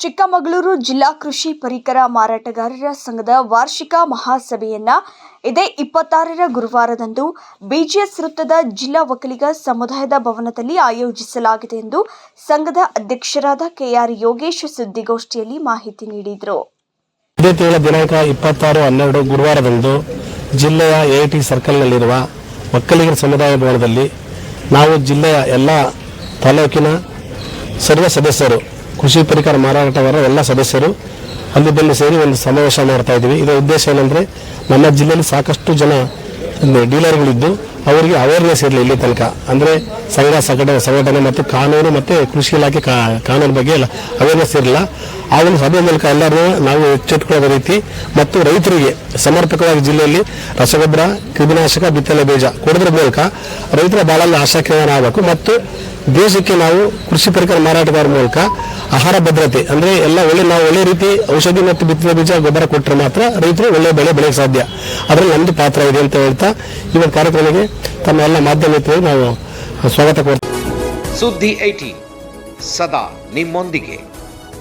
ಚಿಕ್ಕಮಗಳೂರು ಜಿಲ್ಲಾ ಕೃಷಿ ಪರಿಕರ ಮಾರಾಟಗಾರರ ಸಂಘದ ವಾರ್ಷಿಕ ಮಹಾಸಭೆಯನ್ನ ಇದೇ ಇಪ್ಪತ್ತಾರರ ಗುರುವಾರದಂದು ಬಿಜಿಎಸ್ ವೃತ್ತದ ಜಿಲ್ಲಾ ಒಕ್ಕಲಿಗ ಸಮುದಾಯದ ಭವನದಲ್ಲಿ ಆಯೋಜಿಸಲಾಗಿದೆ ಎಂದು ಸಂಘದ ಅಧ್ಯಕ್ಷರಾದ ಕೆಆರ್ ಯೋಗೇಶ್ ಸುದ್ದಿಗೋಷ್ಠಿಯಲ್ಲಿ ಮಾಹಿತಿ ನೀಡಿದರು. ಇದೇ ದಿನಾಂಕ ಇಪ್ಪತ್ತಾರು ಹನ್ನೆರಡು ಗುರುವಾರದಂದು ಜಿಲ್ಲೆಯ ಎಐಟಿ ಸರ್ಕಲ್ನಲ್ಲಿರುವ ಒಕ್ಕಲಿಗರ ಸಮುದಾಯ ಭವನದಲ್ಲಿ ನಾವು ಜಿಲ್ಲೆಯ ಎಲ್ಲ ತಾಲೂಕಿನ ಸರ್ವ ಸದಸ್ಯರು ಕೃಷಿ ಪರಿಕರ ಮಾರಾಟಗಾರರ ಎಲ್ಲ ಸದಸ್ಯರು ಅಲ್ಲಿ ಬಂದು ಸೇರಿ ಒಂದು ಸಮಾವೇಶ ಮಾಡ್ತಾ ಇದ್ದೀವಿ. ಇದರ ಉದ್ದೇಶ ಏನಂದ್ರೆ ನಮ್ಮ ಜಿಲ್ಲೆಯಲ್ಲಿ ಸಾಕಷ್ಟು ಜನ ಡೀಲರ್ಗಳಿದ್ದು ಅವರಿಗೆ ಅವೇರ್ನೆಸ್ ಇರಲಿ ಇಲ್ಲಿ ತನಕ. ಅಂದ್ರೆ ಸಂಘ, ಸಂಘಟನೆ ಸಂಘಟನೆ ಮತ್ತು ಕಾನೂನು ಮತ್ತು ಕೃಷಿ ಇಲಾಖೆ ಕಾನೂನು ಬಗ್ಗೆ ಎಲ್ಲ ಅವೇರ್ನೆಸ್ ಇರಲಿಲ್ಲ. ಆ ಒಂದು ಸಭೆ ಮೂಲಕ ಎಲ್ಲರೂ ನಾವು ಎಚ್ಚೆತ್ತುಕೊಳ್ಳುವ ರೀತಿ ಮತ್ತು ರೈತರಿಗೆ ಸಮರ್ಪಕವಾಗಿ ಜಿಲ್ಲೆಯಲ್ಲಿ ರಸಗೊಬ್ಬರ ಕ್ರಿಮಿನಾಶಕ ಬಿತ್ತನೆ ಬೀಜ ಕೊಡೋದ್ರ ಮೂಲಕ ರೈತರ ಬಾಳಲ್ಲಿ ಆಶಾಕಿರಣರಾಗಬೇಕು ಮತ್ತು ದೇಶಕ್ಕೆ ನಾವು ಕೃಷಿ ಪರಿಕರ ಮಾರಾಟಗಾರರ ಮೂಲಕ ಆಹಾರ ಭದ್ರತೆ, ಅಂದ್ರೆ ಎಲ್ಲ ಒಳ್ಳೆ ನಾವು ಒಳ್ಳೆ ರೀತಿ ಔಷಧಿ ಮತ್ತು ಬಿತ್ತನೆ ಬೀಜ, ಗೊಬ್ಬರ ಕೊಟ್ಟರೆ ಮಾತ್ರ ರೈತರು ಒಳ್ಳೆ ಬೆಳೆ ಬೆಳೆಯಕ್ಕೆ ಸಾಧ್ಯ. ಅದರಲ್ಲಿ ನಮ್ಮದು ಪಾತ್ರ ಇದೆ ಅಂತ ಹೇಳ್ತಾ ಒಂದು ಕಾರ್ಯಕ್ರಮಕ್ಕೆ ತಮ್ಮ ಎಲ್ಲ ಮಾಧ್ಯಮ ನಾವು ಸ್ವಾಗತ ಕೊಡ್ತೀವಿ ಸುದ್ದಿ ಐಟಿ ಸದಾ ನಿಮ್ಮೊಂದಿಗೆ.